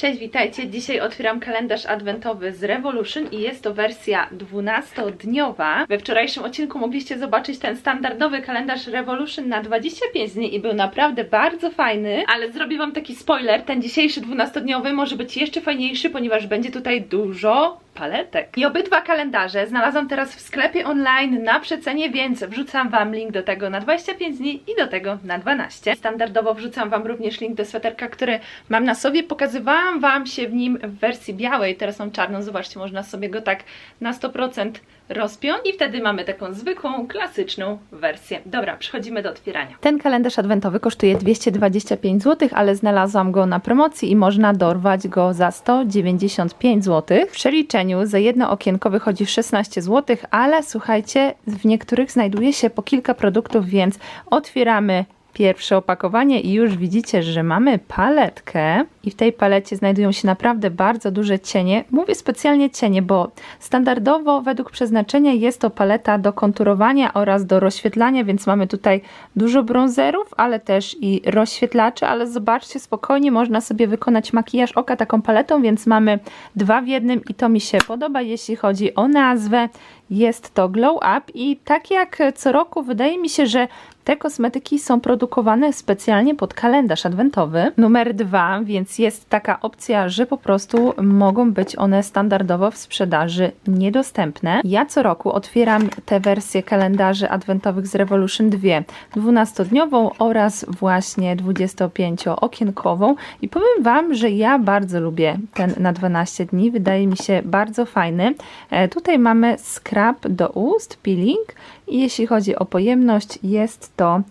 Cześć, witajcie. Dzisiaj otwieram kalendarz adwentowy z Revolution i jest to wersja 12-dniowa. We wczorajszym odcinku mogliście zobaczyć ten standardowy kalendarz Revolution na 25 dni i był naprawdę bardzo fajny, ale zrobię Wam taki spoiler, ten dzisiejszy 12-dniowy może być jeszcze fajniejszy, ponieważ będzie tutaj dużo paletek. I obydwa kalendarze znalazłam teraz w sklepie online na przecenie, więc wrzucam Wam link do tego na 25 dni i do tego na 12. Standardowo wrzucam Wam również link do sweterka, który mam na sobie. Pokazywałam Wam się w nim w wersji białej, teraz mam czarną, zobaczcie, można sobie go tak na 100% rozpiąć i wtedy mamy taką zwykłą, klasyczną wersję. Dobra, przechodzimy do otwierania. Ten kalendarz adwentowy kosztuje 225 zł, ale znalazłam go na promocji i można dorwać go za 195 zł. W przeliczeniu za jedno okienko wychodzi 16 zł, ale słuchajcie, w niektórych znajduje się po kilka produktów, więc otwieramy pierwsze opakowanie i już widzicie, że mamy paletkę i w tej palecie znajdują się naprawdę bardzo duże cienie. Mówię specjalnie cienie, bo standardowo według przeznaczenia jest to paleta do konturowania oraz do rozświetlania, więc mamy tutaj dużo bronzerów, ale też i rozświetlaczy, ale zobaczcie, spokojnie można sobie wykonać makijaż oka taką paletą, więc mamy dwa w jednym i to mi się podoba, jeśli chodzi o nazwę. Jest to Glow Up i tak jak co roku wydaje mi się, że te kosmetyki są produkowane specjalnie pod kalendarz adwentowy numer dwa, więc jest taka opcja, że po prostu mogą być one standardowo w sprzedaży niedostępne. Ja co roku otwieram te wersje kalendarzy adwentowych z Revolution 2, 12-dniową oraz właśnie 25-okienkową i powiem Wam, że ja bardzo lubię ten na 12 dni, wydaje mi się bardzo fajny. E, tutaj mamy scrub do ust, peeling i jeśli chodzi o pojemność jest to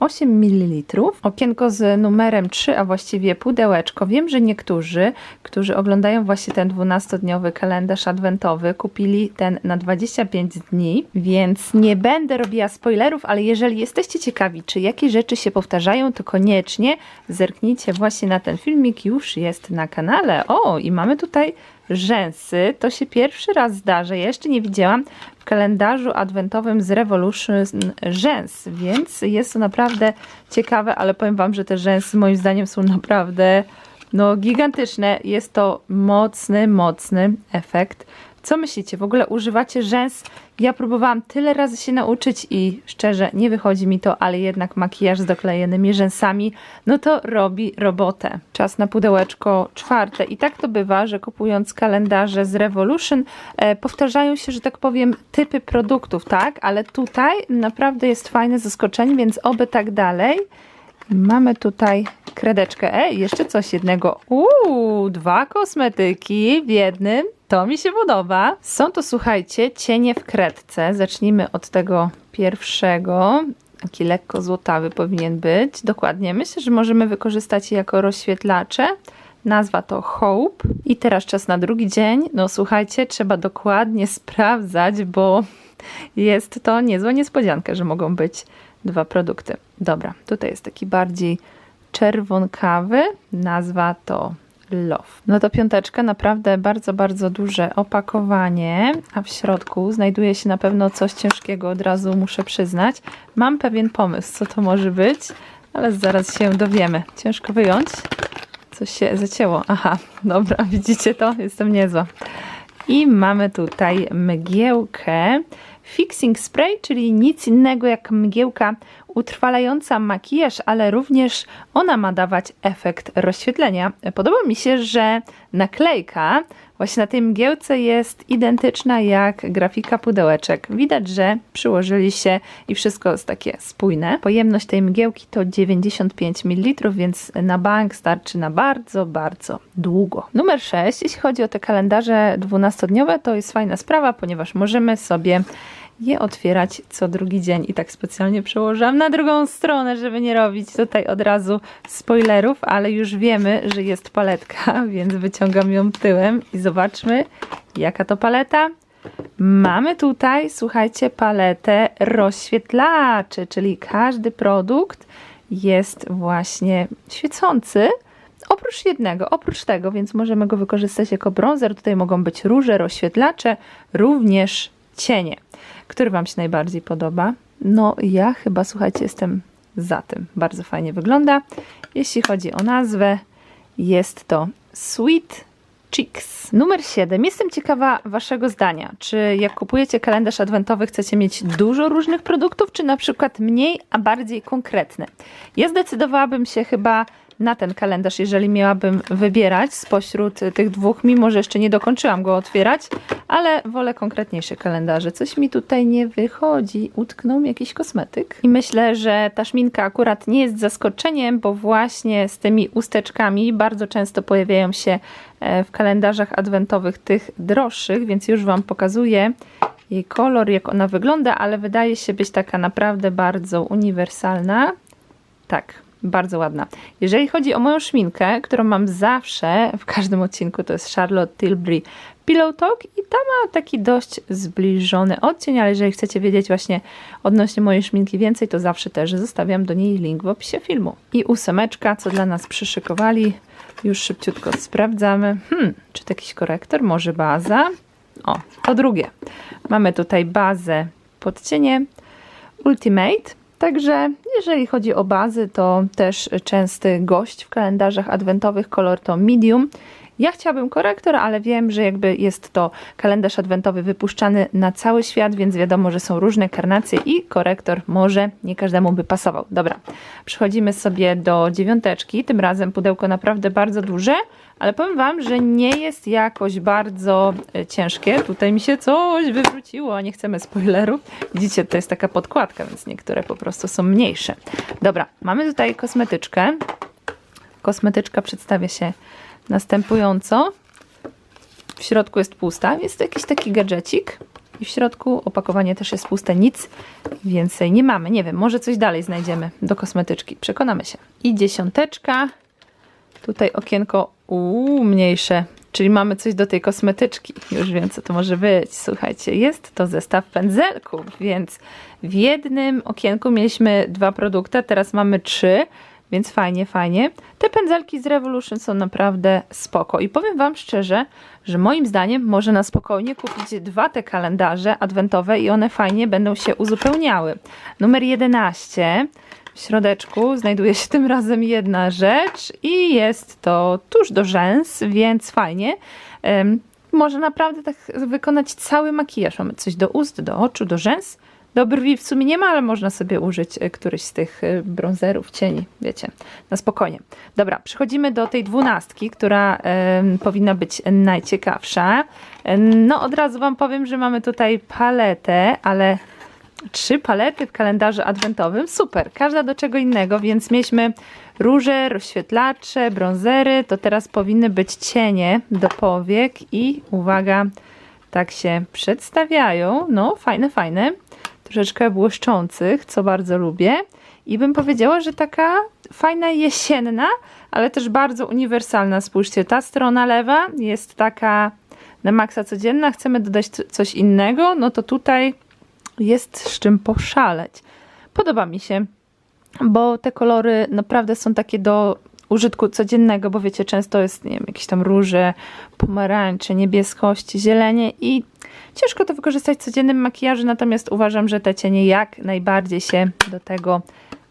8 ml. Okienko z numerem 3, a właściwie pudełeczko. Wiem, że niektórzy, którzy oglądają właśnie ten 12-dniowy kalendarz adwentowy, kupili ten na 25 dni, więc nie będę robiła spoilerów, ale jeżeli jesteście ciekawi, czy jakieś rzeczy się powtarzają, to koniecznie zerknijcie właśnie na ten filmik, już jest na kanale. O, i mamy tutaj rzęsy. To się pierwszy raz zdarza. Ja jeszcze nie widziałam kalendarzu adwentowym z Revolution rzęs, więc jest to naprawdę ciekawe, ale powiem Wam, że te rzęsy moim zdaniem są naprawdę no, gigantyczne. Jest to mocny, mocny efekt. Co myślicie? W ogóle używacie rzęs? Ja próbowałam tyle razy się nauczyć i szczerze nie wychodzi mi to, ale jednak makijaż z doklejonymi rzęsami, no to robi robotę. Czas na pudełeczko czwarte. I tak to bywa, że kupując kalendarze z Revolution e, powtarzają się, że tak powiem, typy produktów, tak? Ale tutaj naprawdę jest fajne zaskoczenie, więc oby tak dalej. Mamy tutaj kredeczkę. E, jeszcze coś jednego. Uuu, dwa kosmetyki w jednym. To mi się podoba. Są to, słuchajcie, cienie w kredce. Zacznijmy od tego pierwszego. Taki lekko złotawy powinien być. Dokładnie. Myślę, że możemy wykorzystać je jako rozświetlacze. Nazwa to Hope. I teraz czas na drugi dzień. No słuchajcie, trzeba dokładnie sprawdzać, bo jest to niezła niespodzianka, że mogą być dwa produkty. Dobra, tutaj jest taki bardziej czerwonkawy. Nazwa to Love. No to piąteczka, naprawdę bardzo, bardzo duże opakowanie, a w środku znajduje się na pewno coś ciężkiego, od razu muszę przyznać. Mam pewien pomysł, co to może być, ale zaraz się dowiemy. Ciężko wyjąć. Coś się zacięło. Aha, dobra, widzicie to? Jestem niezła. I mamy tutaj mgiełkę Fixing Spray, czyli nic innego jak mgiełka utrwalająca makijaż, ale również ona ma dawać efekt rozświetlenia. Podoba mi się, że naklejka właśnie na tej mgiełce jest identyczna jak grafika pudełeczek. Widać, że przyłożyli się i wszystko jest takie spójne. Pojemność tej mgiełki to 95 ml, więc na bank starczy na bardzo, bardzo długo. Numer 6, jeśli chodzi o te kalendarze 12-dniowe, to jest fajna sprawa, ponieważ możemy sobie je otwierać co drugi dzień. I tak specjalnie przełożyłam na drugą stronę, żeby nie robić tutaj od razu spoilerów, ale już wiemy, że jest paletka, więc wyciągam ją tyłem i zobaczmy, jaka to paleta. Mamy tutaj, słuchajcie, paletę rozświetlaczy, czyli każdy produkt jest właśnie świecący. Oprócz jednego, oprócz tego, więc możemy go wykorzystać jako bronzer. Tutaj mogą być róże, rozświetlacze, również cienie. Który Wam się najbardziej podoba? No, ja chyba, słuchajcie, jestem za tym. Bardzo fajnie wygląda. Jeśli chodzi o nazwę, Jest to Sweet Chicks. Numer 7. Jestem ciekawa Waszego zdania. Czy jak kupujecie kalendarz adwentowy, chcecie mieć dużo różnych produktów, czy na przykład mniej, a bardziej konkretne? Ja zdecydowałabym się chyba na ten kalendarz, jeżeli miałabym wybierać spośród tych dwóch, mimo że jeszcze nie dokończyłam go otwierać, ale wolę konkretniejsze kalendarze. Coś mi tutaj nie wychodzi. Utknął mi jakiś kosmetyk. I myślę, że ta szminka akurat nie jest zaskoczeniem, bo właśnie z tymi usteczkami bardzo często pojawiają się e, w kalendarzach adwentowych tych droższych, więc już Wam pokazuję jej kolor, jak ona wygląda, ale wydaje się być taka naprawdę bardzo uniwersalna. Tak, bardzo ładna. Jeżeli chodzi o moją szminkę, którą mam zawsze w każdym odcinku, to jest Charlotte Tilbury Pillow Talk i ta ma taki dość zbliżony odcień, ale jeżeli chcecie wiedzieć właśnie odnośnie mojej szminki więcej, to zawsze też zostawiam do niej link w opisie filmu. I ósemeczka, co dla nas przyszykowali, już szybciutko sprawdzamy. Hmm, czy to jakiś korektor? Może baza? O, to drugie. Mamy tutaj bazę pod cienie Ultimate. Także jeżeli chodzi o bazy, to też częsty gość w kalendarzach adwentowych, kolor to medium. Ja chciałabym korektor, ale wiem, że jakby jest to kalendarz adwentowy wypuszczany na cały świat, więc wiadomo, że są różne karnacje i korektor może nie każdemu by pasował. Dobra, przechodzimy sobie do dziewiąteczki. Tym razem pudełko naprawdę bardzo duże, ale powiem Wam, że nie jest jakoś bardzo e, ciężkie. Tutaj mi się coś wywróciło, a nie chcemy spoilerów. Widzicie, to jest taka podkładka, więc niektóre po prostu są mniejsze. Dobra, mamy tutaj kosmetyczkę. Kosmetyczka przedstawia się następująco. W środku jest pusta, jest to jakiś taki gadżecik. I w środku opakowanie też jest puste, nic więcej nie mamy. Nie wiem, może coś dalej znajdziemy do kosmetyczki. Przekonamy się. I dziesiąteczka. Tutaj okienko uuu, mniejsze, czyli mamy coś do tej kosmetyczki. Już wiem, co to może być. Słuchajcie, jest to zestaw pędzelków, więc w jednym okienku mieliśmy dwa produkty, teraz mamy trzy, więc fajnie, fajnie. Te pędzelki z Revolution są naprawdę spoko i powiem Wam szczerze, że moim zdaniem można na spokojnie kupić dwa te kalendarze adwentowe i one fajnie będą się uzupełniały. Numer 11 w środeczku znajduje się tym razem jedna rzecz i jest to tuż do rzęs, więc fajnie. Może naprawdę tak wykonać cały makijaż. Mamy coś do ust, do oczu, do rzęs. Do brwi w sumie nie ma, ale można sobie użyć e, któryś z tych e, bronzerów, cieni, wiecie, na spokojnie. Dobra, przechodzimy do tej dwunastki, która um, powinna być najciekawsza. No od razu Wam powiem, że mamy tutaj paletę, ale trzy palety w kalendarzu adwentowym. Super, każda do czego innego, więc mieliśmy róże, rozświetlacze, bronzery, to teraz powinny być cienie do powiek i uwaga, tak się przedstawiają. No, fajne, fajne. Troszeczkę błyszczących, co bardzo lubię. I bym powiedziała, że taka fajna jesienna, ale też bardzo uniwersalna. Spójrzcie, ta strona lewa jest taka na maksa codzienna. Chcemy dodać coś innego, no to tutaj jest z czym poszaleć. Podoba mi się, bo te kolory naprawdę są takie do użytku codziennego, bo wiecie, często jest, nie wiem, jakieś tam róże, pomarańcze, niebieskości, zielenie i ciężko to wykorzystać w codziennym makijażu, natomiast uważam, że te cienie jak najbardziej się do tego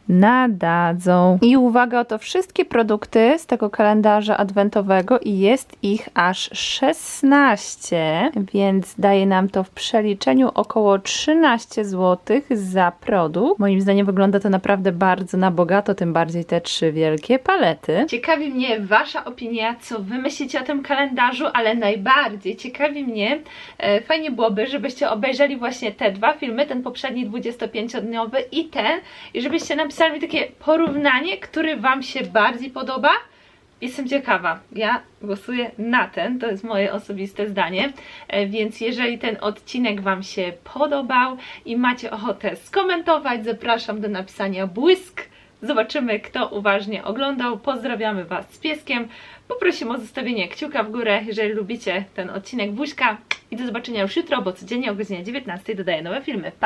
nadadzą. I uwaga, oto wszystkie produkty z tego kalendarza adwentowego i jest ich aż 16, więc daje nam to w przeliczeniu około 13 zł za produkt. Moim zdaniem wygląda to naprawdę bardzo na bogato, tym bardziej te trzy wielkie palety. Ciekawi mnie Wasza opinia, co Wy myślicie o tym kalendarzu, ale najbardziej ciekawi mnie, e, fajnie byłoby, żebyście obejrzeli właśnie te dwa filmy, ten poprzedni 25-dniowy i ten, i żebyście napisali napisali mi takie porównanie, który Wam się bardziej podoba. Jestem ciekawa. Ja głosuję na ten, to jest moje osobiste zdanie. E, więc jeżeli ten odcinek Wam się podobał i macie ochotę skomentować, zapraszam do napisania błysk. Zobaczymy, kto uważnie oglądał. Pozdrawiamy Was z pieskiem. Poprosimy o zostawienie kciuka w górę, jeżeli lubicie ten odcinek buźka. I do zobaczenia już jutro, bo codziennie o godzinie 19 dodaję nowe filmy. Pa!